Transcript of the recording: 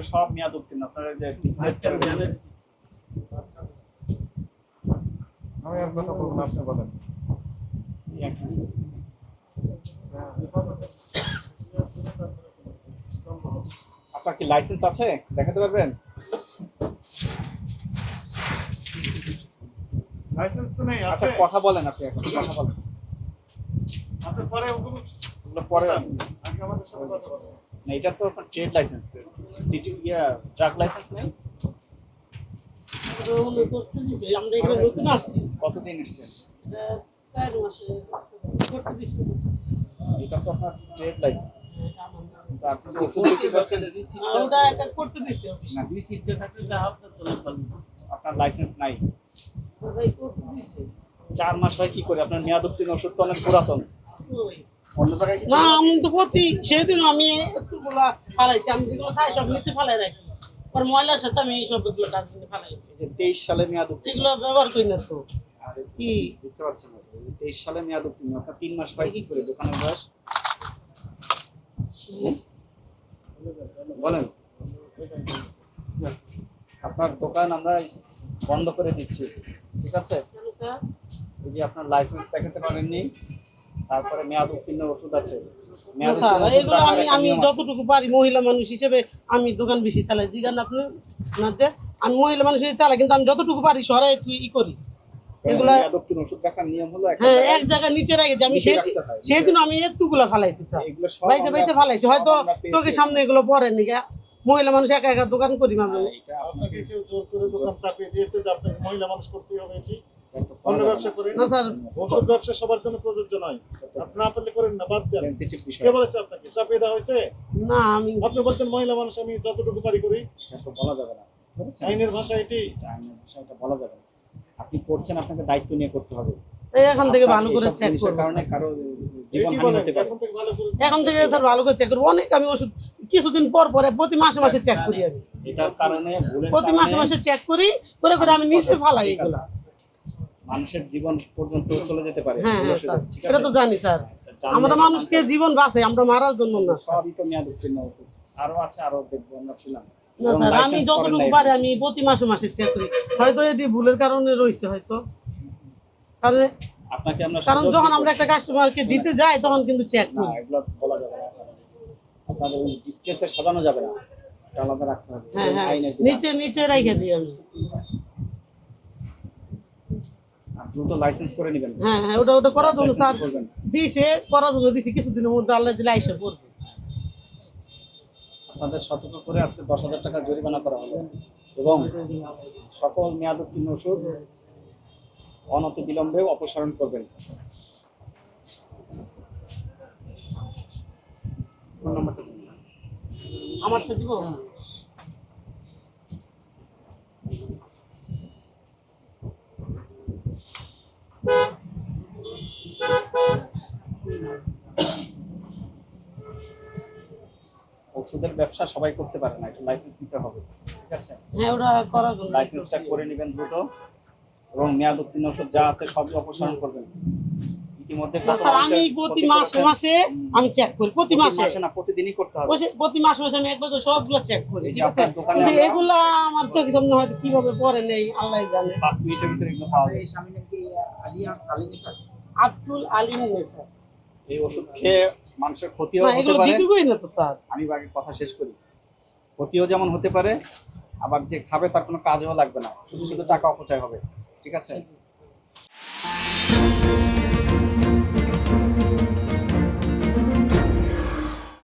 এগুলো সব মেয়াদ উত্তীর্ণ। আপনারা যে আচ্ছা, আমি আর কথা বলব না আপনি বলেন। আপনার কি লাইসেন্স আছে? দেখাতে পারবেন? লাইসেন্স তো নেই আচ্ছা কথা বলেন আপনি এখন কথা বলেন। আপনি পরে পরে আগে আমাদের সাথে কথা বলেন না এটা তো ট্রেড লাইসেন্স সিটি ইয়া লাইসেন্স নেই? কতদিন এসছেন? এটা চার মাসে করতে দিছে। এটা তো আপনার ট্রেড লাইসেন্স। আপনার নাই। চার মাস হয় কি করে? আপনার মেয়াদ উত্তীর্ণ ওষুধ তো অনেক পুরাতন। না আমি তো প্রতি সেদিন আমি একটুগুলা ফালাইছি। আমি যেগুলো খাই সব নিচে ফালাই রাখি। আর ময়লার সাথে আমি এগুলো ডাস্টবিনে ফালাই তেইশ সালে মেয়াদ এগুলো ব্যবহার করি না তো। কি? বুঝতে পারছেন না তেইশ সালে মেয়াদ উত্তীর্ণ। আপনার তিন মাস কি করে? দোকানের বয়স? বলেন। আপনার দোকান আমরা বন্ধ করে দিচ্ছি। ঠিক আছে? এই যে আপনার লাইসেন্স দেখাতে পারেননি তারপরে মেয়াদ উত্তীর্ণ ওষুধ আছে। না স্যার এগুলো আমি আমি যতটুকু পারি মহিলা মানুষ হিসেবে আমি দোকান বেশি চালাই। জিগান আপনি? আপনাদের আমি মহিলা মানুষ হিসেবে চালাই কিন্তু আমি যতটুকু পারি ই করি। এগুলা ওষুধ রাখার নিয়ম হলো হ্যাঁ এক জায়গায় নিচে রেখে আমি সেদিন সেদিন আমি এতগুলা ফালাইছি স্যার। এগুলো বাইতে বাইতে ফালাইছি। হয়তো চোখের সামনে এগুলো পড়ে নাকি মহিলা মানুষ একা একা দোকান করি মাঝে মাঝে। আপনাকে কেউ জোর করে দোকান চাপিয়ে দিয়েছে যে আপনাকে মহিলা মানুষ করতে হবে অন্য ব্যবসা করেন? না স্যার। ওষুধ ব্যবসা সবার জন্য প্রযোজ্য নয়। আপনি না করেন না বাদ দেন। কে বলেছে আপনাকে? চাপিয়ে দেওয়া হয়েছে? না আমি আপনি বলছেন মহিলা মানুষ আমি যতটুকু পারি করি। তো বলা যাবে না। আইনের ভাষা এটি। এটা আইনের বিষয়টা বলা যাবে না। আপনি করছেন আপনাকে দায়িত্ব নিয়ে করতে হবে। এখন থেকে ভালো করে চেক জিনিসের কারণে কারও জীবন হানি হতে পারে। এখন থেকে এখন স্যার ভালো করে চেক করব। অনেক আমি ওষুধ কিছুদিন পর পরে প্রতি মাসে মাসে চেক করি আমি। এটার কারণে প্রতি মাসে মাসে চেক করি করে করে আমি নিজে ফালাই এগুলা। মানুষের জীবন পর্যন্ত চলে যেতে পারে। হ্যাঁ হ্যাঁ স্যার। এটা তো জানি স্যার। আমরা মানুষকে জীবন বাঁচাই আমরা মারার জন্য না সবই তো মেয়াদ উত্তীর্ণ ওষুধ আরও আছে আরও দেখব আমরা ছিলাম। না স্যার আমি যতটুকু পারি আমি প্রতি মাসে মাসে চেক করি। হয়তো এটি ভুলের কারণে রয়েছে হয়তো। কারণ আপনাকে আমরা কারণ যখন আমরা একটা কাস্টমারকে দিতে যাই তখন কিন্তু চেক না করি। এগুলো বলা যাবে না। আপনার ওই ডিসপ্লেতে সাজানো যাবে না। আলাদা রাখতে হবে। হ্যাঁ হ্যাঁ। নিচে নিচে রেখে দিই আমি। দ্রুত লাইসেন্স করে নেবেন। হ্যাঁ হ্যাঁ ওটা ওটা করার জন্য স্যার। দিছে করার জন্য দিছে কিছুদিনের মধ্যে আল্লাহ দিলে আইসা পড়বে। আপনাদের সতর্ক করে আজকে দশ হাজার টাকা জরিমানা করা হলো এবং সকল মেয়াদ উত্তীর্ণ ওষুধ অনতি বিলম্বে অপসারণ করবেন। আমার তো দিব? ওষুধের ব্যবসা সবাই করতে পারে না এটা লাইসেন্স নিতে হবে ঠিক আছে? হ্যাঁ ওটা করার জন্য লাইসেন্সটা করে নেবেন দ্রুত এবং মেয়াদ উত্তীর্ণ ওষুধ যা আছে সবই অপসারণ করবেন। ইতিমধ্যে আমি প্রতি মাসে মাসে আমি চেক করি প্রতি প্রতি মাসে। মাসে না প্রতিদিনই করতে হবে। প্রতি মাসে মাসে আমি একবার সবগুলো চেক করি ঠিক আছে? কিন্তু এগুলা আমার চোখের সামনে হয়তো কীভাবে পরে নেই আল্লাহ জানে। পাঁচ মিনিটের ভিতরে এগুলো পাওয়া যায় এই স্বামী নাম কি? আলিয়াস আলিম আব্দুল আলিম নেসার। এই ওষুধ খেয়ে মানুষের ক্ষতিও হতে পারে। আমি আগে কথা শেষ করি। ক্ষতিও যেমন হতে পারে আবার যে খাবে তার কোনো কাজও লাগবে না। শুধু শুধু টাকা অপচয় হবে। ঠিক আছে?